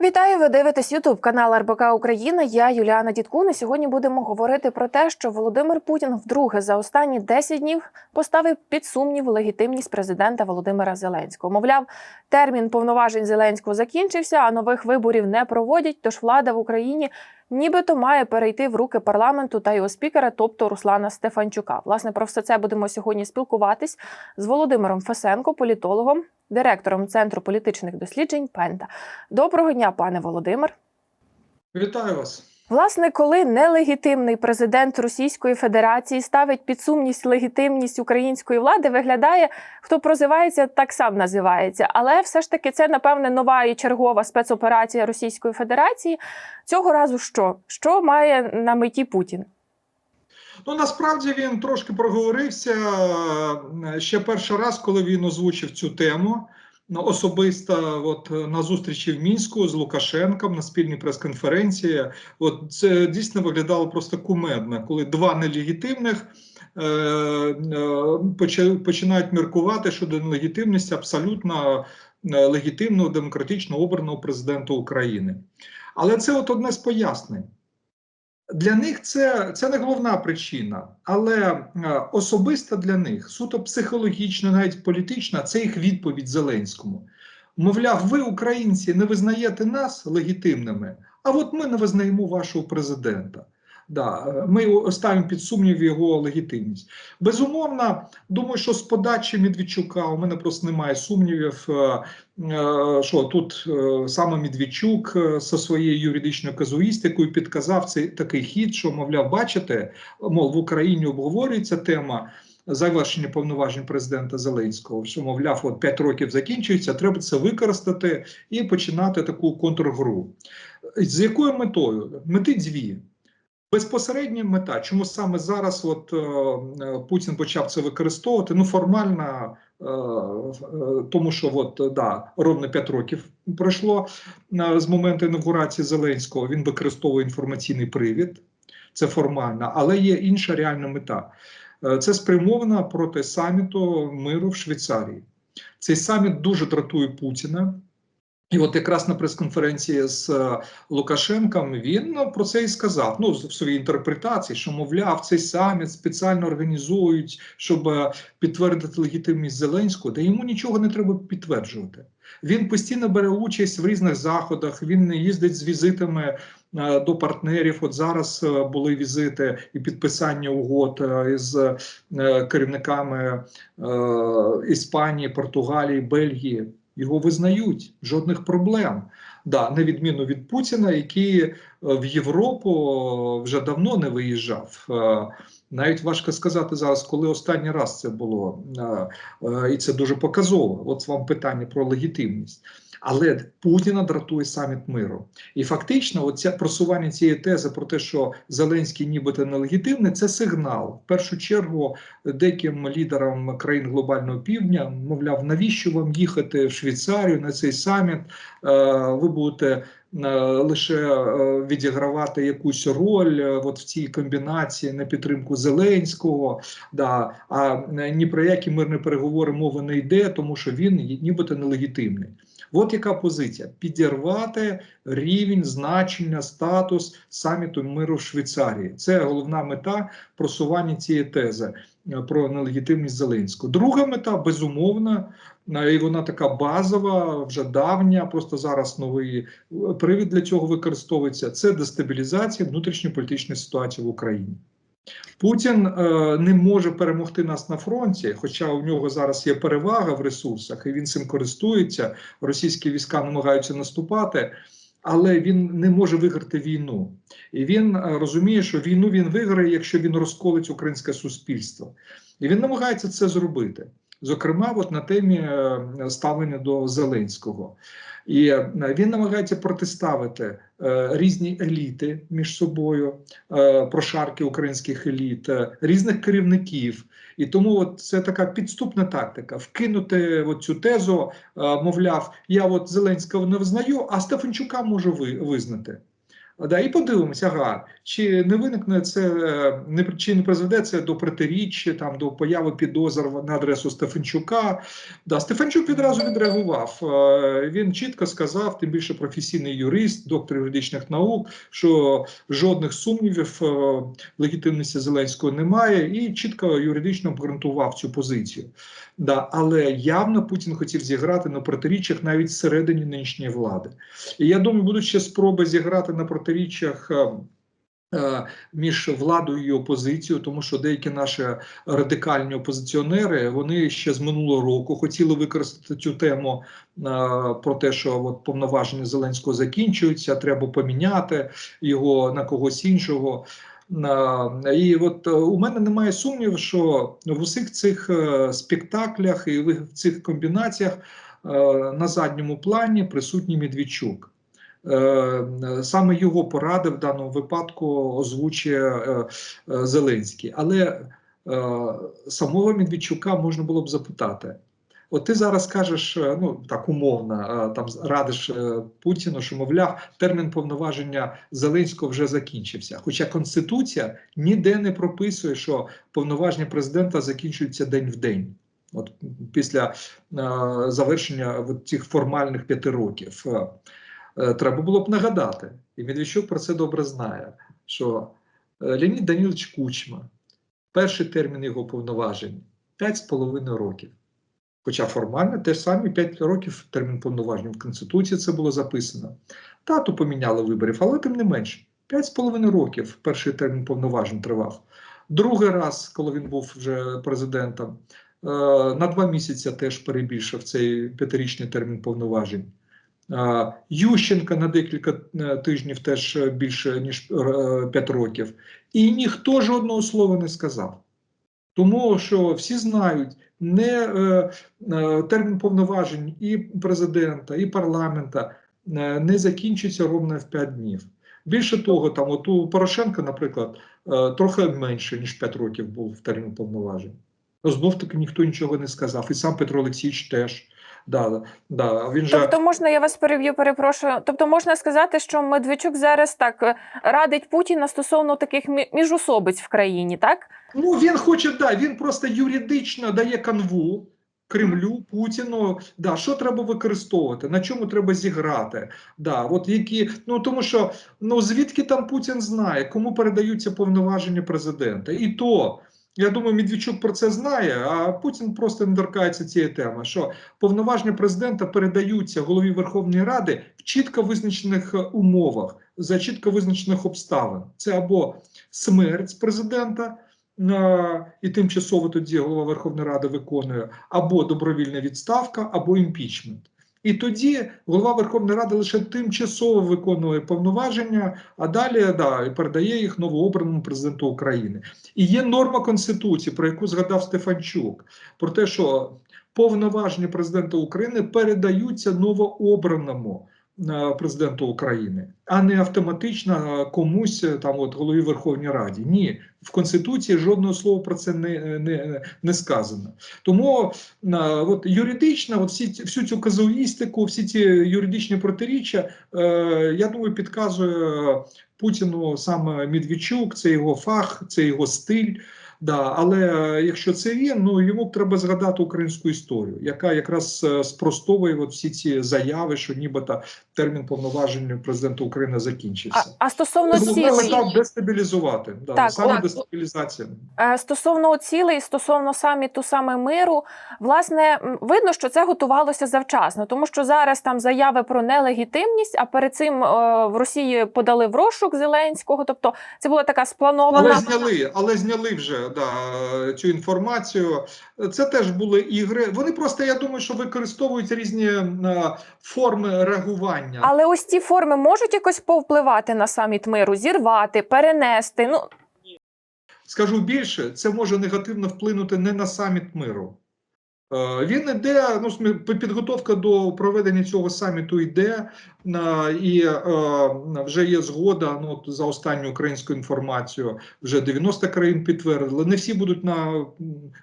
Вітаю! Ви дивитесь Ютуб канал РБК Україна. Я Юліана Діткун. І Сьогодні будемо говорити про те, що Володимир Путін вдруге за останні 10 днів поставив під сумнів легітимність президента Володимира Зеленського. Мовляв, термін повноважень Зеленського закінчився, а нових виборів не проводять. Тож влада в Україні нібито має перейти в руки парламенту та його спікера, тобто Руслана Стефанчука. Власне про все це будемо сьогодні спілкуватись з Володимиром Фесенко, політологом, директором центру політичних досліджень Пента. Доброго дня, пане Володимир. Вітаю вас. Власне, коли нелегітимний президент Російської Федерації ставить під сумність легітимність української влади, виглядає, хто прозивається, так сам називається. Але все ж таки це, напевне, нова і чергова спецоперація Російської Федерації. Цього разу що? Що має на меті Путін? Ну насправді він трошки проговорився е, ще перший раз, коли він озвучив цю тему. Ну, Особисто, от на зустрічі в мінську з Лукашенком на спільній прес-конференції, от це дійсно виглядало просто кумедно, коли два нелегітимних е, е, починають міркувати щодо нелегітимності абсолютно е, легітимного демократично обраного президента України. Але це от одне з пояснень. Для них це, це не головна причина, але особиста для них, суто психологічно, навіть політична, це їх відповідь Зеленському. Мовляв, ви, українці, не визнаєте нас легітимними, а от ми не визнаємо вашого президента. Да, ми ставимо під сумнів його легітимність. Безумовно, думаю, що з подачі Медведчука у мене просто немає сумнівів, е, е, що тут е, саме Медведчук зі своєю юридичною казуїстикою підказав цей такий хід, що, мовляв, бачите, мов в Україні обговорюється тема. Завершення повноважень президента Зеленського, що мовляв, от 5 років закінчується, треба це використати і починати таку контргру. З якою метою? Мети дві. Безпосередня мета, чому саме зараз от, е, е, Путін почав це використовувати? Ну, формально, е, е, тому що от, да, ровно 5 років пройшло е, з моменту інаугурації Зеленського. Він використовує інформаційний привід, це формально, але є інша реальна мета. Е, Це спрямовано проти саміту миру в Швейцарії. Цей саміт дуже дратує Путіна. І от якраз на прес-конференції з е, Лукашенком він ну, про це і сказав. Ну, в своїй інтерпретації, що мовляв, цей саміт спеціально організують, щоб е, підтвердити легітимність Зеленського, та йому нічого не треба підтверджувати. Він постійно бере участь в різних заходах. Він їздить з візитами е, до партнерів. От зараз були візити і підписання угод із керівниками Іспанії, Португалії, Бельгії. Його визнають жодних проблем. Да, на відміну від Путіна, який е, в Європу вже давно не виїжджав. Е, Навіть важко сказати зараз, коли останній раз це було, Е, е, і це дуже показово. От вам питання про легітимність. Але Путіна дратує саміт миру. І фактично, оця просування цієї тези про те, що Зеленський нібито нелегітимний, це сигнал. В першу чергу деяким лідерам країн глобального півдня, мовляв, навіщо вам їхати в Швейцарію на цей саміт? Е, Ви будете е, лише е, відігравати якусь роль от в цій комбінації на підтримку Зеленського. Да, а ні про які мирні переговори мови не йде, тому що він нібито нелегітимний. От яка позиція: підірвати рівень значення, статус саміту миру в Швейцарії. Це головна мета просування цієї тези е, про нелегітимність Зеленського. Друга мета безумовно, е, і вона така базова, вже давня. Просто зараз новий е, привід для цього використовується. Це дестабілізація внутрішньополітичної ситуації в Україні. Путін е, не може перемогти нас на фронті, хоча у нього зараз є перевага в ресурсах, і він цим користується. Російські війська намагаються наступати, але він не може виграти війну. І він е, розуміє, що війну він виграє, якщо він розколить українське суспільство. І він намагається це зробити. Зокрема, от на темі е, ставлення до Зеленського. І е, він намагається протиставити е, різні еліти між собою, е, прошарки українських еліт, різних керівників. І тому от це така підступна тактика: вкинути от цю тезу, мовляв, я от Зеленського не визнаю, а Стефанчука можу ви, визнати. Да, і подивимося, ага, чи не виникне це, не чи не призведе це до протиріччя, там до появи підозр на адресу Стефанчука. Да, Стефанчук відразу відреагував. Е, Він чітко сказав, тим більше професійний юрист, доктор юридичних наук, що жодних сумнівів е, легітимності Зеленського немає, і чітко юридично обґрунтував цю позицію. Да, але явно Путін хотів зіграти на протиріччях навіть всередині нинішньої влади. І я думаю, будуть ще спроби зіграти на протиріччях. Е, е, Між владою і опозицією, тому що деякі наші радикальні опозиціонери вони ще з минулого року хотіли використати цю тему е, про те, що от повноваження Зеленського закінчуються, треба поміняти його на когось іншого. І от у мене немає сумніву, що в усіх цих спектаклях і в цих комбінаціях на задньому плані присутній Медведчук. Е, Саме його поради в даному випадку озвучує е, е, Зеленський. Але самого Медведчука можна було б запитати. От ти зараз кажеш, ну так умовно, там радиш Путіну, що мовляв, термін повноваження Зеленського вже закінчився. Хоча Конституція ніде не прописує, що повноваження президента закінчуються день в день. От після е, завершення от цих формальних п'яти років. Е, треба було б нагадати, і Медведчук про це добре знає, що е, Леонід Данілович Кучма, перший термін його повноважень 5,5 років. Хоча формально теж самі 5 років термін повноважень в Конституції це було записано. Дату поміняли виборів, але тим не менше, 5,5 років перший термін повноважень тривав. Другий раз, коли він був вже президентом, е, на два місяці теж перебільшив цей п'ятирічний термін повноважень. Е, Ющенка на декілька е, тижнів теж е, більше ніж 5 років. І ніхто жодного слова не сказав. Тому що всі знають, не е, е, термін повноважень і президента, і парламента е, не закінчиться ровно в 5 днів. Більше того, там от у Порошенка, наприклад, е, трохи менше ніж 5 років був термін повноважень. Знов таки ніхто нічого не сказав. І сам Петро Олексійович теж. Да, да, він же... Тобто можна, я вас переб'ю, перепрошую. Тобто можна сказати, що Медведчук зараз так е, радить Путіна стосовно таких мі- міжусобиць в країні, так? Ну, він хоче, да, він просто юридично дає канву Кремлю, Путіну. Да, що треба використовувати, на чому треба зіграти. Да, от які, ну тому що ну звідки там Путін знає, кому передаються повноваження президента. І то, я думаю, Медведчук про це знає, а Путін просто не торкається цієї теми, що повноваження президента передаються голові Верховної Ради в чітко визначених е, умовах, за чітко визначених обставин. Це або смерть президента. е, І тимчасово тоді голова Верховної Ради виконує або добровільна відставка, або імпічмент. І тоді голова Верховної Ради лише тимчасово виконує повноваження, а далі да, передає їх новообраному президенту України. І є норма Конституції, про яку згадав Стефанчук, про те, що повноваження президента України передаються новообраному президенту України, а не автоматично е, комусь е, там от голові Верховної Раді. Ні, в Конституції жодного слова про це не, не, не сказано. Тому е, от юридично, от всі всю цю казуїстику, всі ці юридичні протиріччя, е, я думаю, підказує Путіну саме Медведчук, це його фах, це його стиль. Да, але е, якщо це він, ну йому б треба згадати українську історію, яка якраз е, спростовує от всі ці заяви, що нібито термін повноваження президента України А, закінчився. а стосовно цілей, дестабілізувати. Да, Так, саме от- дестабілізація. е, стосовно цілей, стосовно саміту саме миру, власне, видно, що це готувалося завчасно, тому що зараз там заяви про нелегітимність, а перед цим в Росії подали в розшук Зеленського. Тобто це була така спланована. Але зняли, але зняли вже да, цю інформацію. Це теж були ігри. Вони просто, я думаю, що використовують різні е, форми реагування. Але ось ці форми можуть якось повпливати на саміт миру, зірвати, перенести. Ну Скажу більше, це може негативно вплинути не на саміт миру. Е, Він іде, ну підготовка до проведення цього саміту йде, е, і е, вже є згода. Ну за останню українську інформацію, вже 90 країн підтвердили. Не всі будуть на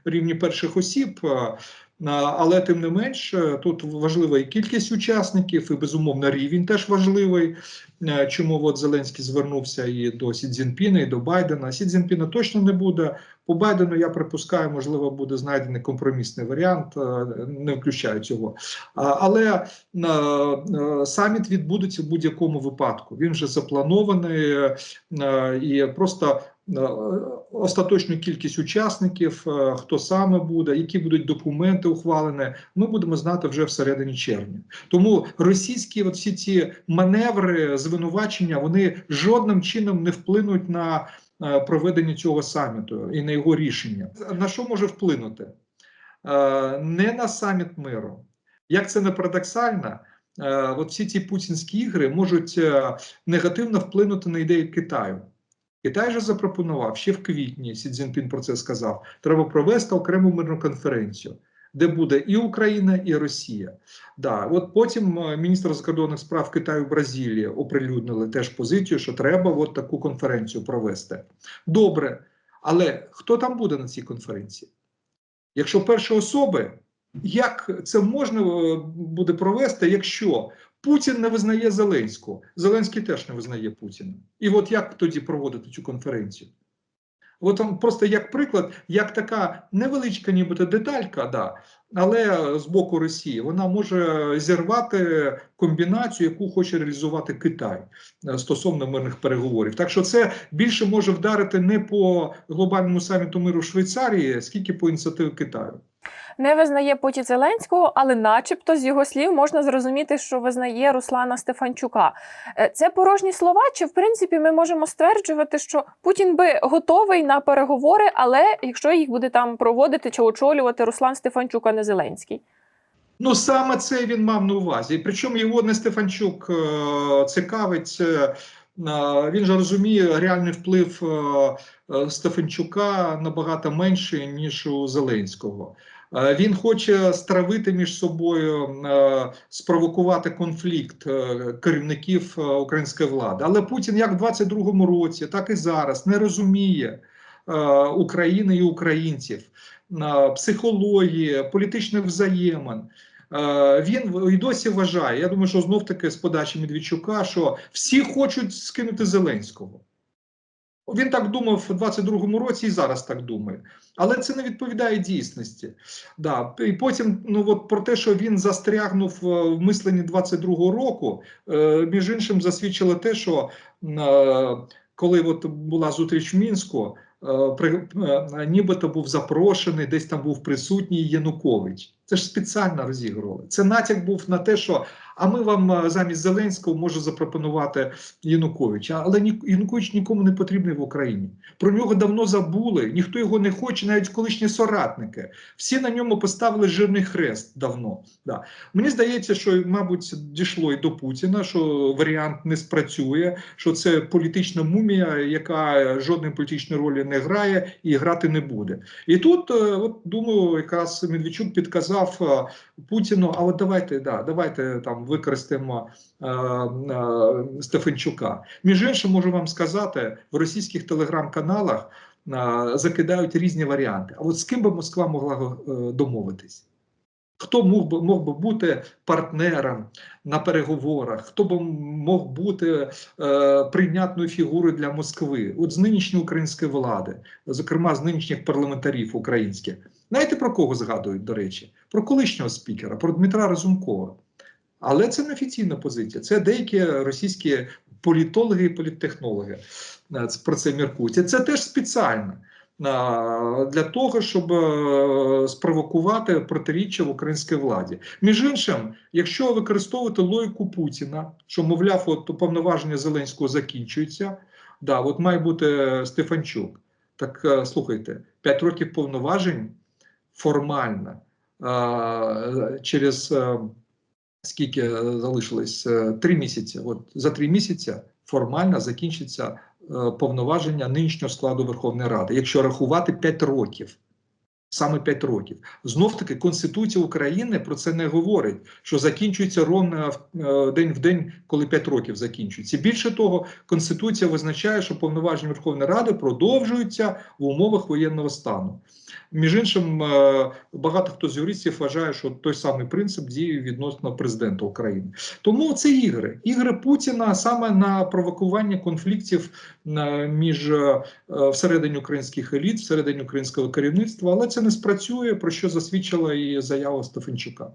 рівні перших осіб. Але тим не менш, е, тут важлива і кількість учасників, і безумовно рівень теж важливий. Е, Чому от Зеленський звернувся і до Сі Цзіньпіна, і до Байдена. Сі Цзіньпіна точно не буде. По Байдену я припускаю, можливо, буде знайдений компромісний варіант, е, не включаю цього. Але саміт відбудеться в будь-якому випадку. Він вже запланований і просто остаточну кількість учасників, е, хто саме буде, які будуть документи ухвалені, ми будемо знати вже всередині червня. Тому російські от всі ці маневри, звинувачення, вони жодним чином не вплинуть на е, проведення цього саміту і на його рішення. На що може вплинути? Е, Не на саміт миру. Як це не парадоксально, е, от всі ці путінські ігри можуть е, негативно вплинути на ідеї Китаю. Китай же запропонував ще в квітні, Сі Цзіньпін про це сказав, треба провести окрему мирну конференцію, де буде і Україна, і Росія. Да, от потім е, міністр закордонних справ Китаю Бразилії оприлюднили теж позицію, що треба от таку конференцію провести. Добре, але хто там буде на цій конференції? Якщо перші особи, як це можна е, буде провести, якщо Путін не визнає Зеленського, Зеленський теж не визнає Путіна. І от як тоді проводити цю конференцію? От там просто як приклад, як така невеличка, нібито деталька, да, але з боку Росії вона може зірвати комбінацію, яку хоче реалізувати Китай е, стосовно мирних переговорів. Так що це більше може вдарити не по глобальному саміту миру в Швейцарії, скільки по ініціативі Китаю. Не визнає Путін Зеленського, але, начебто, з його слів можна зрозуміти, що визнає Руслана Стефанчука. Е, Це порожні слова. Чи в принципі ми можемо стверджувати, що Путін би готовий на переговори, але якщо їх буде там проводити чи очолювати Руслан Стефанчук, а не Зеленський? Ну саме це він мав на увазі. Причому його не Стефанчук е, цікавить. е, Він же розуміє реальний вплив Стефанчука набагато менший, ніж у Зеленського. Е, Він хоче стравити між собою, е, спровокувати конфлікт е, керівників української влади. Але Путін, як в 22-му році, так і зараз, не розуміє України і українців, психології, політичних взаємин. Він і досі вважає, я думаю, що знов таки з подачі Медведчука, що всі хочуть скинути Зеленського. Він так думав у 22-му році і зараз так думає. Але це не відповідає дійсності. Да. І потім ну, от про те, що він застрягнув е, в мисленні 22-го року, е, між іншим засвідчило те, що е, коли от була зустріч в Мінську, нібито був запрошений, десь там був присутній Янукович. Це ж спеціально розігрували. Це натяк був на те, що а ми вам е, замість Зеленського можемо запропонувати Януковича. Але Янукович нікому не потрібний в Україні. Про нього давно забули, ніхто його не хоче, навіть колишні соратники. Всі на ньому поставили жирний хрест давно. Да. Мені здається, що, мабуть, дійшло і до Путіна, що варіант не спрацює, що це політична мумія, яка жодної політичної ролі не грає і грати не буде. І тут, е, от думаю, якраз Медведчук підказав е, Путіну: а от давайте, да, давайте там використаємо е, е, Стефанчука. Між іншим, можу вам сказати, в російських телеграм-каналах е, закидають різні варіанти. А от з ким би Москва могла е, домовитись? Хто мог би мог би бути партнером на переговорах? Хто б мог бути е, прийнятною фігурою для Москви? От з нинішньої української влади, зокрема з нинішніх парламентарів українських. Знаєте про кого згадують, до речі? Про колишнього спікера, про Дмитра Разумкова. Але це не офіційна позиція. Це деякі російські політологи і політтехнологи е, про це міркують. Це теж спеціально е, для того, щоб е, спровокувати протиріччя в українській владі. Між іншим, якщо використовувати логіку Путіна, що мовляв, от повноваження Зеленського закінчується, да, от має бути Стефанчук. Так слухайте, 5 років повноважень формально через скільки залишилось Е, три місяці. От за три місяці формально закінчиться е, повноваження нинішнього складу Верховної Ради, якщо рахувати 5 років. Саме 5 років. Знов таки Конституція України про це не говорить, що закінчується ровно е, день в день, коли 5 років закінчується. Більше того, Конституція визначає, що повноваження Верховної Ради продовжуються в умовах воєнного стану. Між іншим, е, багато хто з юристів вважає, що той самий принцип діє відносно президента України. Тому це ігри. Ігри Путіна саме на провокування конфліктів е, між е, всередині українських еліт, всередині українського керівництва, але це не спрацює, про що засвідчила і заява Стефанчука.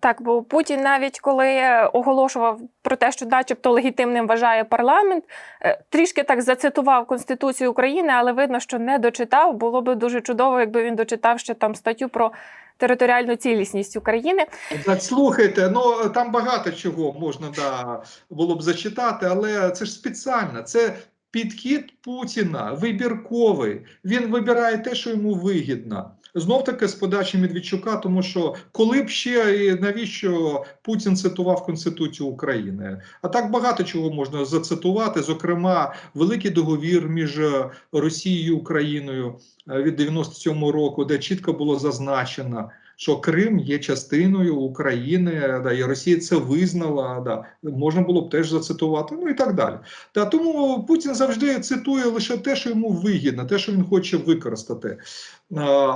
Так, бо Путін навіть коли оголошував про те, що, начебто, легітимним вважає парламент, е, трішки так зацитував Конституцію України, але видно, що не дочитав. Було б дуже чудово, якби він дочитав ще там статтю про територіальну цілісність України. Так, слухайте, ну там багато чого можна да, було б зачитати, але це ж спеціально. Це підхід Путіна вибірковий. Він вибирає те, що йому вигідно. Знов таки з подачі Медведчука, тому що коли б ще і навіщо Путін цитував Конституцію України? А так багато чого можна зацитувати. Зокрема, великий договір між е, Росією і Україною е, від 97-го року, де чітко було зазначено. Що Крим є частиною України, да, і Росія це визнала, да, можна було б теж зацитувати, ну і так далі. Та тому Путін завжди цитує лише те, що йому вигідно, те, що він хоче використати.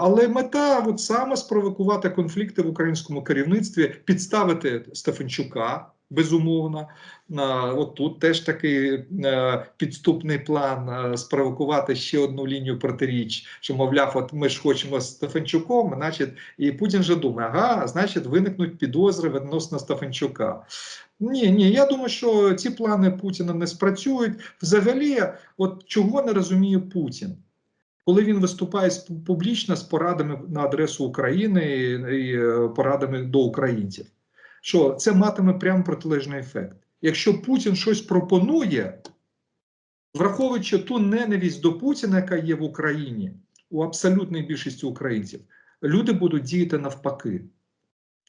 Але мета от саме спровокувати конфлікти в українському керівництві, підставити Стефанчука. Безумовно, от тут теж такий е, підступний план е, спровокувати ще одну лінію протиріч, що мовляв, от ми ж хочемо з Стефанчуком, значить, і Путін же думає, ага, значить, виникнуть підозри відносно Стефанчука. Ні, ні, я думаю, що ці плани Путіна не спрацюють. Взагалі, от чого не розуміє Путін? Коли він виступає публічно з порадами на адресу України і, і е, порадами до українців, що це матиме прямо протилежний ефект. Якщо Путін щось пропонує, враховуючи ту ненависть до Путіна, яка є в Україні, у абсолютної більшості українців, люди будуть діяти навпаки.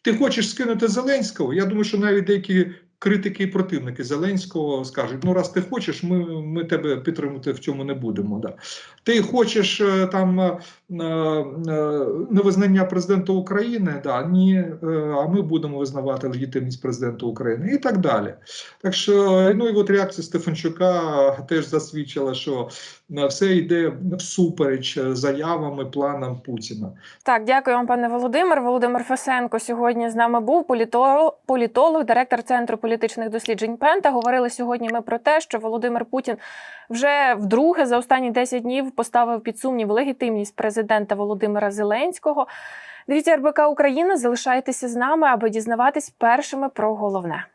Ти хочеш скинути Зеленського? Я думаю, що навіть деякі критики і противники Зеленського скажуть: ну, раз ти хочеш, ми, ми тебе підтримувати в цьому не будемо. Да. Ти хочеш е, там е, невизнання президента України, да, ні, е, а ми будемо визнавати легітимність президента України і так далі. Так що, ну і от реакція Стефанчука теж засвідчила, що е, все йде всупереч е, заявам і планам Путіна. Так, дякую вам, пане Володимир. Володимир Фесенко сьогодні з нами був політолог, політолог, директор центру політичних досліджень Пента. Говорили сьогодні ми про те, що Володимир Путін вже вдруге за останні 10 днів поставив під сумнів легітимність президента Володимира Зеленського. Дивіться РБК Україна. Залишайтеся з нами, аби дізнаватись першими про головне.